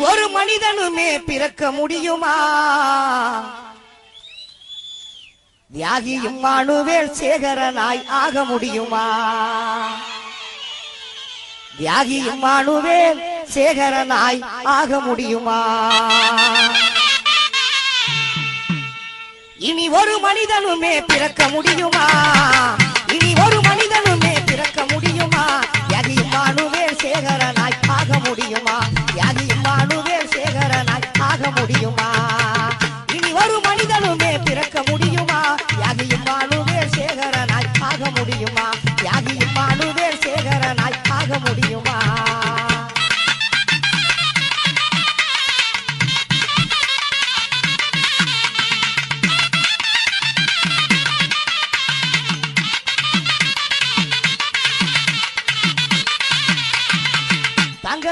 ஒரு மனிதனுமே பிறக்க முடியுமா? தியாகியும் மானுவேல் சேகரனாய் ஆக முடியுமா? தியாகியும் மானுவேல் சேகரனாய் ஆக முடியுமா? இனி ஒரு மனிதனுமே பிறக்க முடியுமா? இனி ஒரு மனிதனுமே பிறக்க முடியுமா? தியாகியும் மானுவேல் சேகரனாய்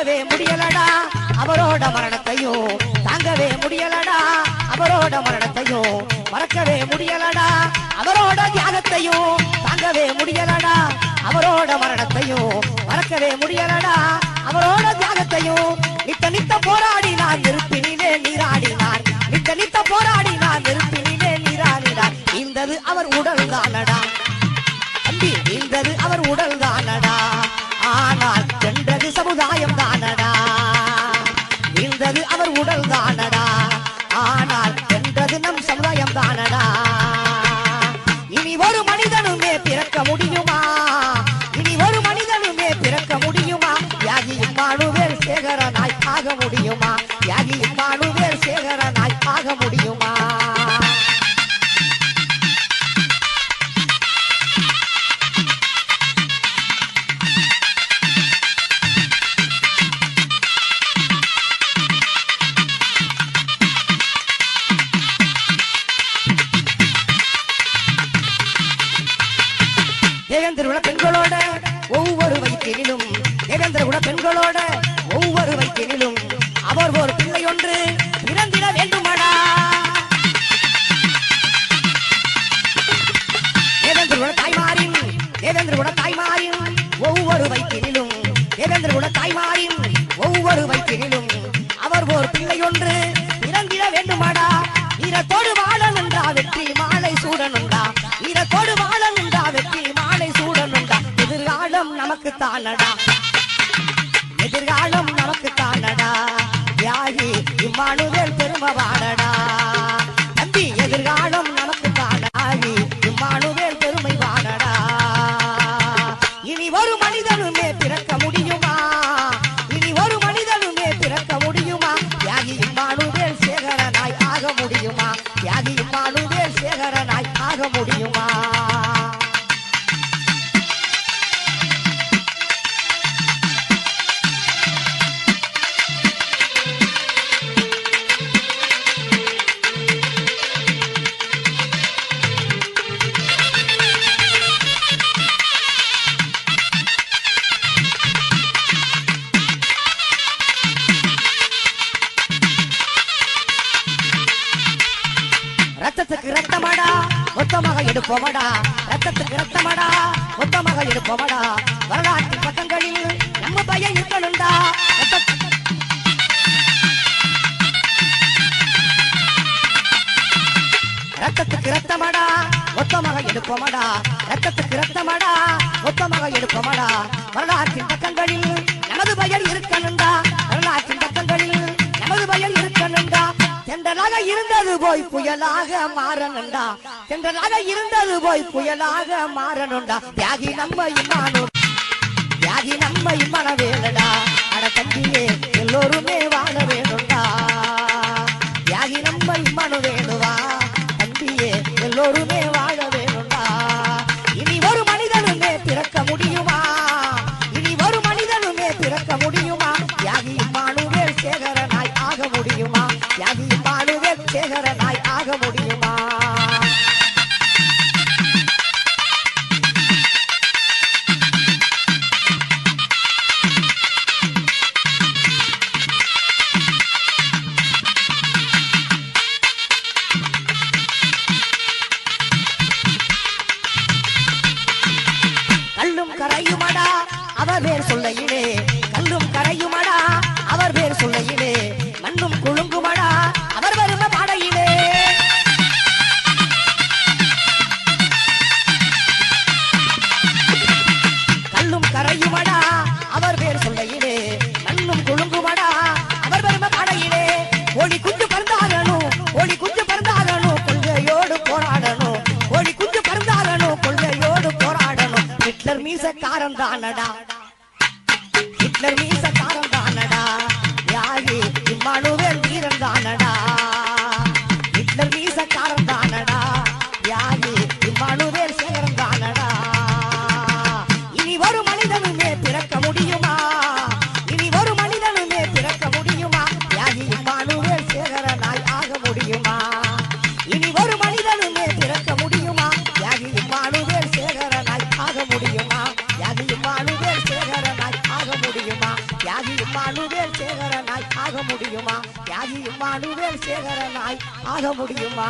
தாங்கவே முடியலடா அவரோட மரணத்தையும் தாங்கவே முடியலடா அவரோட மரணத்தையும் மறக்கவே முடியலடா அவரோட தியாகத்தையும் தாங்கவே முடியலடா அவரோட மரணத்தையும் மறக்கவே முடியலடா அவரோட தியாகத்தையும் நித்த நித்த போராடி நான் நெருப்பினிலே நீராடினார். நித்த நித்த போராடி நான் நெருப்பினிலே நீராடினார். இந்தது அவர் உடல் தானடா. தம்பி வீழ்ந்தது அவர் உடல் தானடா. ஆனால் சென்றது சமுதாயம் முடியுமா. தேவேந்திர குல பெண்களோட ஒவ்வொரு வயிற்றிலும் தேவேந்திர குல பெண்களோட தானடா எதிர்காலம் நமக்கு தானடா தியாகி இம்மானுவேல் பெருமை எடுப்போமடா மொத்தமாக எடுப்போமடா ரத்தத்துக்கு ரத்தமடா மொத்தமாக எடுப்போமடா வரலாற்று பக்கங்களில் நம்ம பையன் இருக்கணும்டா. ரத்தத்துக்கு ரத்தமடா மொத்தமாக எடுப்போமடா. ரத்தத்துக்கு ரத்தமடா மொத்தமாக எடுப்போமடா. வரலாற்றின் பக்கங்களில் நமது பெயர் இருக்கணும்டா. தென்றலாக இருந்தது போய் புயலாக மாறணும்டா. தென்றலாக இருந்தது போய் புயலாக மாறணும்டா. தியாகி நம்ம இம்மானு முடியுமா மீசக்காரன் தானடா. ஹிட்லர் மீச தியாகி இம்மானுவேல் சேகரனாய் ஆக முடியுமா? தியாகி இம்மானுவேல் சேகரனாய் ஆக முடியுமா?